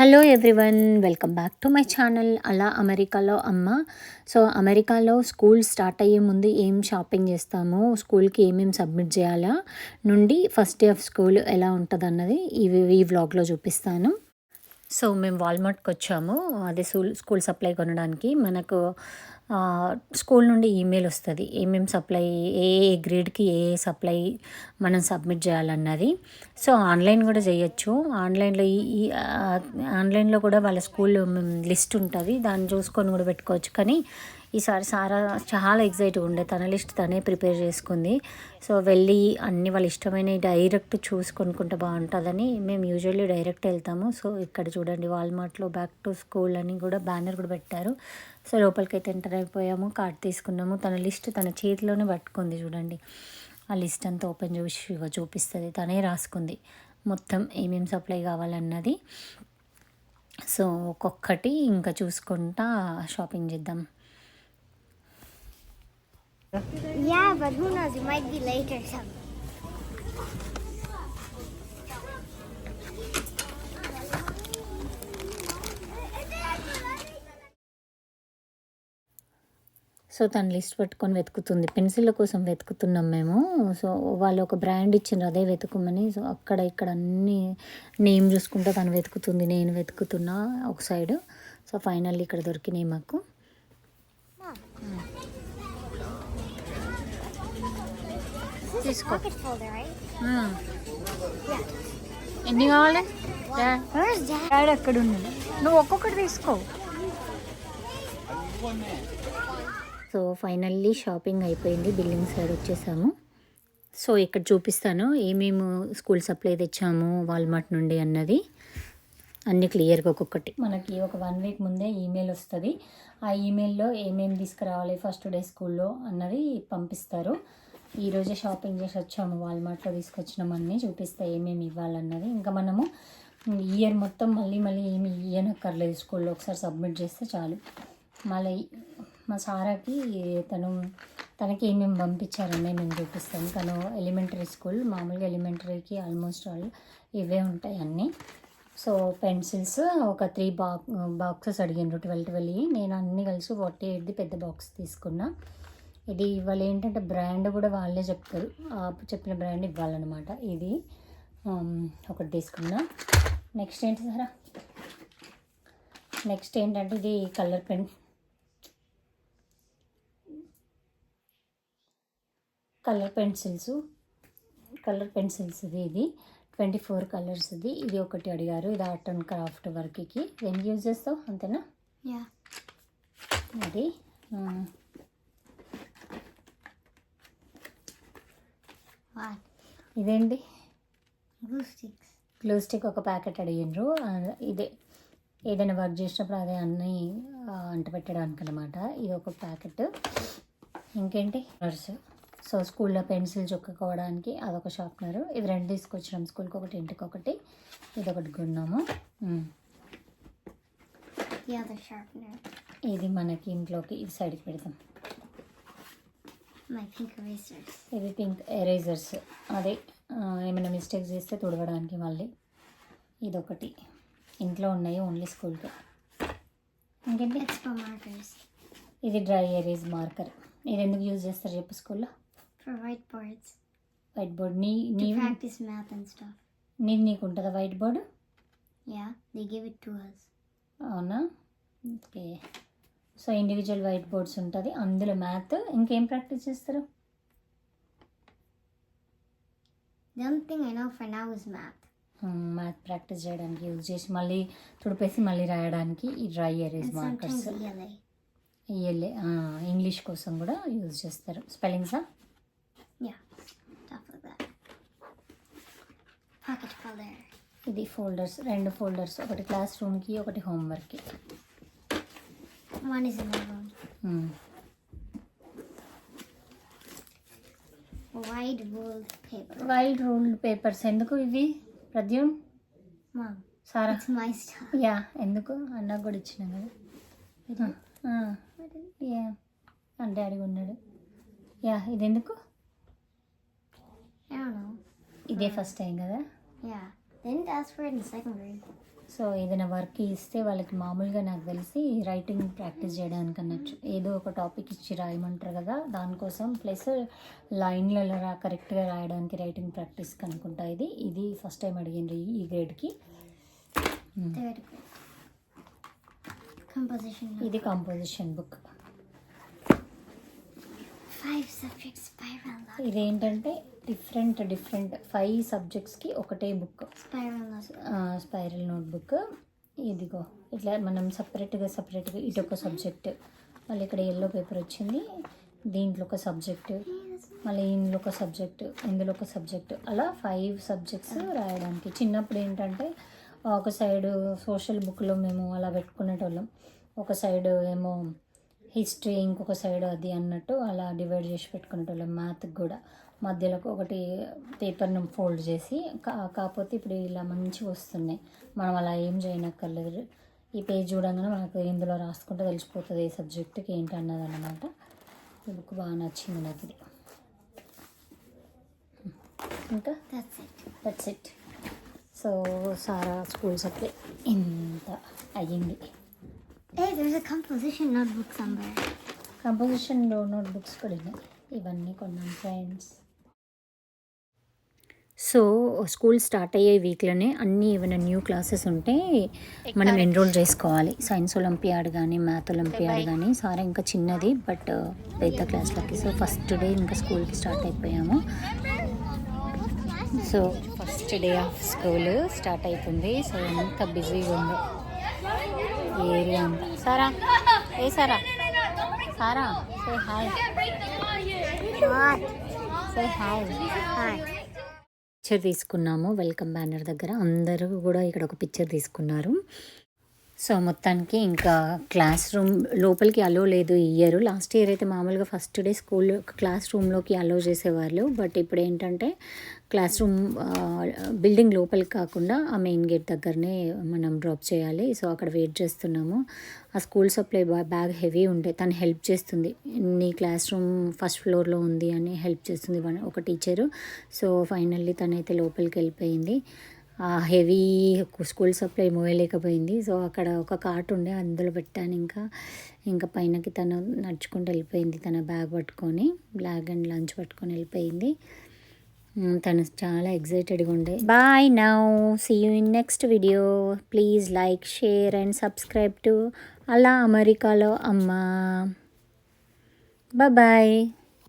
Hello everyone welcome back to my channel అలా అమెరికాలో అమ్మ. సో అమెరికాలో స్కూల్ స్టార్ట్ అయ్యే ముందు ఏం షాపింగ్ చేస్తాము స్కూల్కి ఏమేమి సబ్మిట్ చేయాలా నుండి ఫస్ట్ డే ఆఫ్ స్కూల్ ఎలా ఉంటుంది అన్నది ఈ ఈ వ్లాగ్లో చూపిస్తాను. సో మేము వాల్మార్ట్కి వచ్చాము. అదే స్కూల్ స్కూల్ సప్లై కొనడానికి. మనకు స్కూల్ నుండి ఈమెయిల్ వస్తుంది. ఏమేమి సప్లై ఏ ఏ గ్రేడ్కి ఏ ఏ సప్లై మనం సబ్మిట్ చేయాలన్నది. సో ఆన్లైన్ కూడా చేయొచ్చు. ఆన్లైన్లో ఈ ఆన్లైన్లో కూడా వాళ్ళ స్కూల్ లిస్ట్ ఉంటుంది. దాన్ని చూసుకొని కూడా పెట్టుకోవచ్చు. కానీ ఈసారి సారా చాలా ఎగ్జైట్గా ఉండే. తన లిస్ట్ తనే ప్రిపేర్ చేసుకుంది. సో వెళ్ళి అన్ని వాళ్ళ ఇష్టమైన డైరెక్ట్ చూసి కొనుక్కుంటే బాగుంటుందని మేము యూజువల్లీ డైరెక్ట్ వెళ్తాము. సో ఇక్కడ చూడండి వాల్మార్ట్లో బ్యాక్ టు స్కూల్ అని కూడా బ్యానర్ కూడా పెట్టారు. సో లోపలికి అయితే ఎంటర్ అయిపోయాము కార్డ్ తీసుకున్నాము. తన లిస్ట్ తన చేతిలోనే పట్టుకుంది చూడండి. ఆ లిస్ట్ అంతా ఓపెన్ చూసి చూపిస్తుంది. తనే రాసుకుంది. మొత్తం ఏమేమి సప్లై కావాలన్నది. సో ఒక్కొక్కటి ఇంకా చూసుకుంటా షాపింగ్ చేద్దాం. Yeah, but who knows? It might be late or something. So తను లిస్ట్ పట్టుకొని వెతుకుతుంది. పెన్సిళ్ళ కోసం వెతుకుతున్నాం మేము. సో వాళ్ళు ఒక బ్రాండ్ ఇచ్చిండ్రు అదే వెతుకుమని. సో అక్కడ ఇక్కడ అన్ని నేమ్ చూసుకుంటూ తను వెతుకుతుంది. నేను వెతుకుతున్నా ఒక సైడ్. సో ఫైనల్లీ ఇక్కడ దొరికినాయి మాకు. Folder, right? ఎన్ని కావాలి? డాడీ ఎక్కడ ఉన్నాడు నువ్వు ఒక్కొక్కటి తీసుకో. సో ఫైనల్లీ షాపింగ్ అయిపోయింది. బిల్లింగ్ సైడ్ వచ్చేసాము. సో ఇక్కడ చూపిస్తాను. ఏమేమి స్కూల్ సప్లై తెచ్చాము వాల్మార్ట్ నుండి అన్నది. అన్ని క్లియర్గా ఒక్కొక్కటి. మనకి ఒక వన్ వీక్ ముందే ఈమెయిల్ వస్తుంది. ఆ ఈమెయిల్లో ఏమేమి తీసుకురావాలి ఫస్ట్ డే స్కూల్లో అన్నది పంపిస్తారు. ఈరోజే షాపింగ్ చేసి వచ్చాము. వాల్మార్ట్లో తీసుకొచ్చినాం అన్నీ చూపిస్తే ఏమేమి ఇవ్వాలన్నది. ఇంకా మనము ఇయర్ మొత్తం మళ్ళీ మళ్ళీ ఏమి ఇయ్యనక్కర్లేదు స్కూల్లో. ఒకసారి సబ్మిట్ చేస్తే చాలు. మళ్ళీ మా సారాకి తను తనకి ఏమేమి పంపించారని నేను చూపిస్తాను. తను ఎలిమెంటరీ స్కూల్ మామూలుగా ఎలిమెంటరీకి ఆల్మోస్ట్ ఆల్ ఇవే ఉంటాయి అన్నీ. సో పెన్సిల్స్ ఒక త్రీ బాక్ బాక్సెస్ అడిగిండ్రు. ట్వెల్వ్ ట్వెల్వ్ నేను అన్నీ కలిసి ఫార్టీ ఎయిట్ది పెద్ద బాక్స్ తీసుకున్నా. ఇది ఇవాళ ఏంటంటే బ్రాండ్ కూడా వాళ్ళే చెప్తారు. చెప్పిన బ్రాండ్ ఇవ్వాలన్నమాట. ఇది ఒకటి తీసుకున్నా. నెక్స్ట్ ఏంటి సారా? నెక్స్ట్ ఏంటంటే ఇది colour pen. Colour pencils. Colour pencils ఇది ఇది. ట్వంటీ ఫోర్ కలర్స్ ఇది. ఇది ఒకటి అడిగారు. ఇది ఆర్ట్ అండ్ క్రాఫ్ట్ వర్క్కి. దేనికి యూజ్ చేస్తావు అంతేనా. అది ఇదేంటి? Glue sticks. గ్లూ స్టిక్ ఒక ప్యాకెట్ అడిగిండ్రు. ఇదే. ఏదైనా వర్క్ చేసినప్పుడు అదే అన్నీ ఆ, అంట పెట్టడానికి అనమాట ఇది ఒక ప్యాకెట్. ఇంకేంటి? కలర్స్ సో స్కూల్లో పెన్సిల్ చుక్కుకోవడానికి అదొక షార్ప్నర్. ఇది రెండు తీసుకొచ్చినాం స్కూల్కి ఒకటి ఇంటికి ఒకటి. ఇది ఒకటి కొన్నాము. ఇది మనకి ఇంట్లోకి ఇది సైడ్కి పెడతాం. My pink erasers. ఇవి పింక్ ఎరేజర్స్ అదే ఏమైనా మిస్టేక్స్ చేస్తే తుడవడానికి మళ్ళీ ఇదొకటి ఇంట్లో ఉన్నాయి ఓన్లీ స్కూల్కి ఇంకేంటి markers. ఇది డ్రై ఎరేజ్ మార్కర్ ఇది ఎందుకు యూజ్ చేస్తారు చెప్పు స్కూల్లో For whiteboards. వైట్ బోర్డ్ నీ To నీ practice math and stuff. నీ నీకు ఉంటుందా white board Yeah. They give it to us. అవునా okay so individual white boards ఉంటుంది. అందులో మ్యాథ్ ఇంకేం ప్రాక్టీస్ చేస్తారు? Know for now is math. Math practice చేయడానికి యూజ్ చేసి మళ్ళీ తుడిపేసి మళ్ళీ రాయడానికి ఈ డ్రై ఎరేజ్ మార్కర్స్. ఇయర్లే ఇంగ్లీష్ కోసం కూడా యూజ్ చేస్తారు. స్పెల్లింగ్సా. ఇది ఫోల్డర్స్ రెండు ఫోల్డర్స్ ఒకటి క్లాస్ రూమ్కి ఒకటి హోంవర్క్కి Wide ruled paper. Wild ruled papers ఎందుకు ఇవి Pradyum Mom, Sara it's my stuff. Yeah ఎందుకు అన్నకు కూడా ఇచ్చినాం కదా యా అంటే అడిగి ఉన్నాడు యా ఇది ఎందుకు I don't know. ఇదే ఫస్ట్ టైం కదా Yeah. They didn't ask for it in second grade. So ఏదైనా వర్క్ ఇస్తే వాళ్ళకి మామూలుగా నాకు తెలిసి రైటింగ్ ప్రాక్టీస్ చేయడానికి అన్నట్టు ఏదో ఒక టాపిక్ ఇచ్చి రాయమంటారు కదా దానికోసం ప్లస్ లైన్లలో రా కరెక్ట్గా రాయడానికి రైటింగ్ ప్రాక్టీస్ అనుకుంటా ఇది ఇది ఫస్ట్ టైం అడిగిండ్రు ఈ- గ్రేడ్కి. Composition. ఇది కంపోజిషన్ బుక్ ఇదేంటంటే డిఫరెంట్ డిఫరెంట్ ఫైవ్ సబ్జెక్ట్స్కి ఒకటే బుక్. స్పైరల్ నోట్బుక్ ఇదిగో ఇట్లా మనం సపరేట్గా సపరేట్గా ఇటు ఒక సబ్జెక్ట్ మళ్ళీ ఇక్కడ ఎల్లో పేపర్ వచ్చింది దీంట్లో ఒక సబ్జెక్ట్ మళ్ళీ ఇందులో ఒక సబ్జెక్ట్ ఇందులో ఒక సబ్జెక్ట్ అలా ఫైవ్ సబ్జెక్ట్స్ రాయడానికి. చిన్నప్పుడు ఏంటంటే ఒక సైడ్ సోషల్ బుక్లో మేము అలా పెట్టుకునేటోళ్ళం. ఒక సైడ్ ఏమో హిస్టరీ ఇంకొక సైడ్ అది అన్నట్టు అలా డివైడ్ చేసి పెట్టుకునేటోళ్ళం మ్యాథ్కి కూడా. మధ్యలో ఒకటి పేపర్ను ఫోల్డ్ చేసి కా కాకపోతే ఇప్పుడు ఇలా మంచిగా వస్తున్నాయి. మనం అలా ఏం చేయనక్కర్లేదు. ఈ పేజ్ చూడంగానే మనకు ఇందులో రాసుకుంటే తెలిసిపోతుంది ఏ సబ్జెక్ట్కి ఏంటి అన్నది అన్నమాట. ఈ బుక్ బాగా నచ్చింది నాకు ఇది. ఇంకా. That's it so Sara school supply ఇంత అయ్యింది. Hey, there's a composition notebook somewhere. కంపోజిషన్లో నోట్బుక్స్ కూడా ఉన్నాయి. ఇవన్నీ కొన్నాను ఫ్రెండ్స్ సో స్కూల్ స్టార్ట్ అయ్యే వీక్లోనే అన్ని ఏమైనా న్యూ క్లాసెస్ ఉంటే మనం ఎన్రోల్ చేసుకోవాలి. సైన్స్ ఒలింపియాడ్ కానీ మ్యాథ్ ఒలింపియాడ్ కానీ సారా ఇంకా చిన్నది బట్ పెద్ద క్లాస్లకి సో ఫస్ట్ డే ఇంకా స్కూల్కి స్టార్ట్ అయిపోయాము. So first day of school start అవుతుంది. సో ఎంత బిజీగా ఉందో. ఏరియా అంతా. సారా ఏ Sara Sara say hi say hi hi picture తీసుకున్నాము. వెల్కమ్ బ్యానర్ దగ్గర. అందరూ కూడా ఇక్కడ ఒక పిక్చర్ తీసుకున్నారు. సో మొత్తానికి ఇంకా క్లాస్ రూమ్ లోపలికి అలో లేదు ఈ ఇయర్ లాస్ట్ ఇయర్ అయితే మామూలుగా ఫస్ట్ డే స్కూల్ క్లాస్ రూమ్లోకి అలో చేసేవాళ్ళు. బట్ ఇప్పుడు ఏంటంటే క్లాస్ రూమ్ బిల్డింగ్ లోపలికి కాకుండా ఆ మెయిన్ గేట్ దగ్గరనే మనం డ్రాప్ చేయాలి. సో అక్కడ వెయిట్ చేస్తున్నాము. ఆ స్కూల్ సప్లై బ్యాగ్ హెవీ ఉండే. తను హెల్ప్ చేస్తుంది. నీ క్లాస్ రూమ్ ఫస్ట్ ఫ్లోర్లో ఉంది అని హెల్ప్ చేస్తుంది వన్- ఒక టీచరు సో ఫైనల్లీ తనైతే లోపలికి వెళ్ళిపోయింది. హెవీ స్కూల్ సప్లై మోయలేకపోయింది. సో అక్కడ ఒక కార్ట్ ఉండే అందులో పెట్టాను ఇంకా. ఇంకా పైనకి తను నడుచుకుంటూ వెళ్ళిపోయింది తన బ్యాగ్ పట్టుకొని బ్యాగ్ అండ్ లంచ్ పట్టుకొని వెళ్ళిపోయింది. తను చాలా ఎగ్జైటెడ్గా ఉండే. Bye now see you in next video please like share and subscribe to అలా అమెరికాలో అమ్మా బాయ్